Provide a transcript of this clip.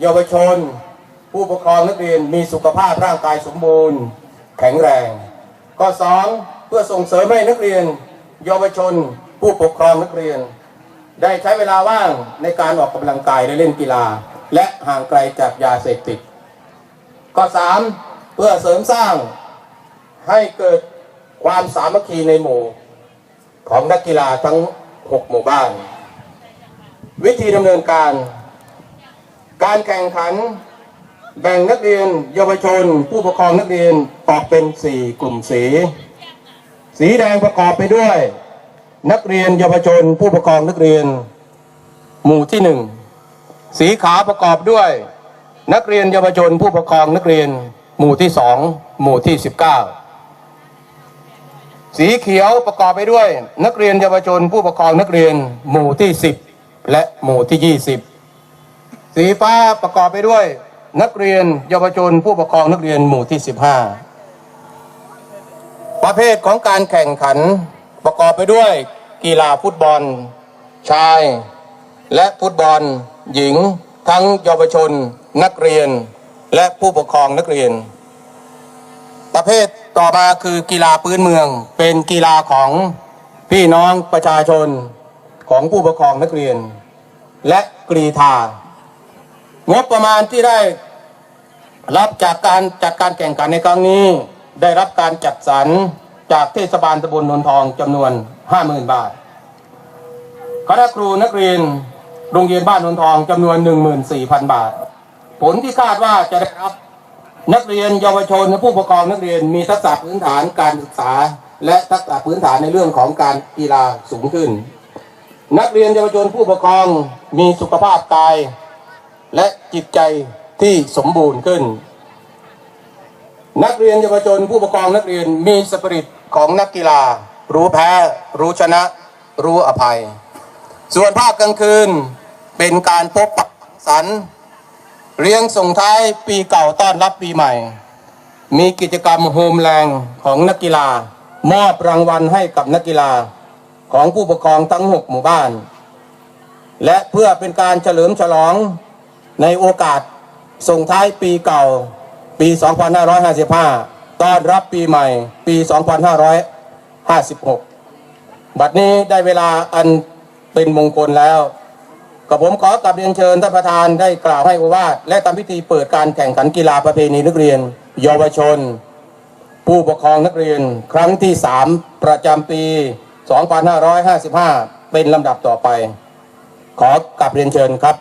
เยาวชน ผู้ปกครองนักเรียนมีสุขภาพร่างกายสมบูรณ์ แข็งแรง ข้อสองเพื่อส่งเสริมให้นักเรียน เยาวชน ผู้ปกครองนักเรียน ได้ใช้เวลาว่างในการออกกำลังกายและเล่นกีฬา และห่างไกลจากยาเสพติด ข้อสามเพื่อเสริมสร้างให้เกิดความสามัคคีในหมู่ของนักกีฬาทั้ง 6 หมู่บ้าน วิธีดำเนินการ การแข่งขันแบ่งนักเรียน เยาวชน ผู้ปกครองนักเรียนออกเป็น 4 กลุ่มสี สีแดงประกอบไปด้วย นักเรียนเยาวชน ผู้ปกครองนักเรียน หมู่ที่หนึ่งสีขาวประกอบด้วย นักเรียนเยาวชน ผู้ปกครองนักเรียน หมู่ที่สองหมู่ที่สิบเก้าสีเขียวประกอบไปด้วย นักเรียนเยาวชน ผู้ปกครองนักเรียน หมู่ที่สิบและหมู่ที่ยี่ สีฟ้าประกอบไปด้วย นักเรียนเยาวชนผู้ปกครองนักเรียนหมู่ที่สิบห้าประเภทของการแข่งขันประกอบไปด้วย กีฬาฟุตบอล ชาย และฟุตบอล หญิง ทั้งเยาวชน นักเรียน และผู้ปกครองนักเรียน ประเภทต่อมาคือกีฬาพื้นเมือง เป็นกีฬาของพี่น้องประชาชนของผู้ปกครองนักเรียน และกรีธา งบประมาณที่ได้รับจากการจัดการแข่งขันในครั้งนี้ ได้รับการจัดสรรจากเทศบาลตำบลนนทองจำนวน 50,000 บาทคณะครูนักเรียนโรงเรียนบ้านนนทองจำนวน 14,000 บาท ผลที่คาดว่าจะได้รับนักเรียนเยาวชนและผู้ปกครองนักเรียนมีทักษะพื้นฐานการศึกษา และทักษะพื้นฐานในเรื่องของการกีฬาสูงขึ้น นักเรียนเยาวชนผู้ปกครองมีสุขภาพกาย และจิตใจที่สมบูรณ์ขึ้น นักเรียนเยาวชนผู้ปกครองนักเรียนมีสปิริตของนักกีฬา รู้แพ้ รู้ชนะ รู้อภัย ส่วนภาคกลางคืนเป็นการพบปะสังสรรค์เรียงส่งท้ายปีเก่าต้อนรับปีใหม่ มีกิจกรรมโฮมแรงของนักกีฬา มอบรางวัลให้กับนักกีฬาของผู้ปกครองทั้ง 6 หมู่บ้าน และเพื่อเป็นการเฉลิมฉลอง ในโอกาสส่งท้ายปีเก่าปี 2555 ต้อนรับปีใหม่ปี 2556 บัดนี้ได้เวลาอันเป็นมงคลแล้วกับผมขอกลับเรียนเชิญท่านประธานได้กล่าวให้โอวาทและทำพิธีเปิดการแข่งขันกีฬาประเพณีนักเรียน เยาวชน ผู้ปกครองนักเรียน ครั้งที่ 3 ประจำปี 2555 เป็นลำดับต่อไป ขอกลับเรียนเชิญครับ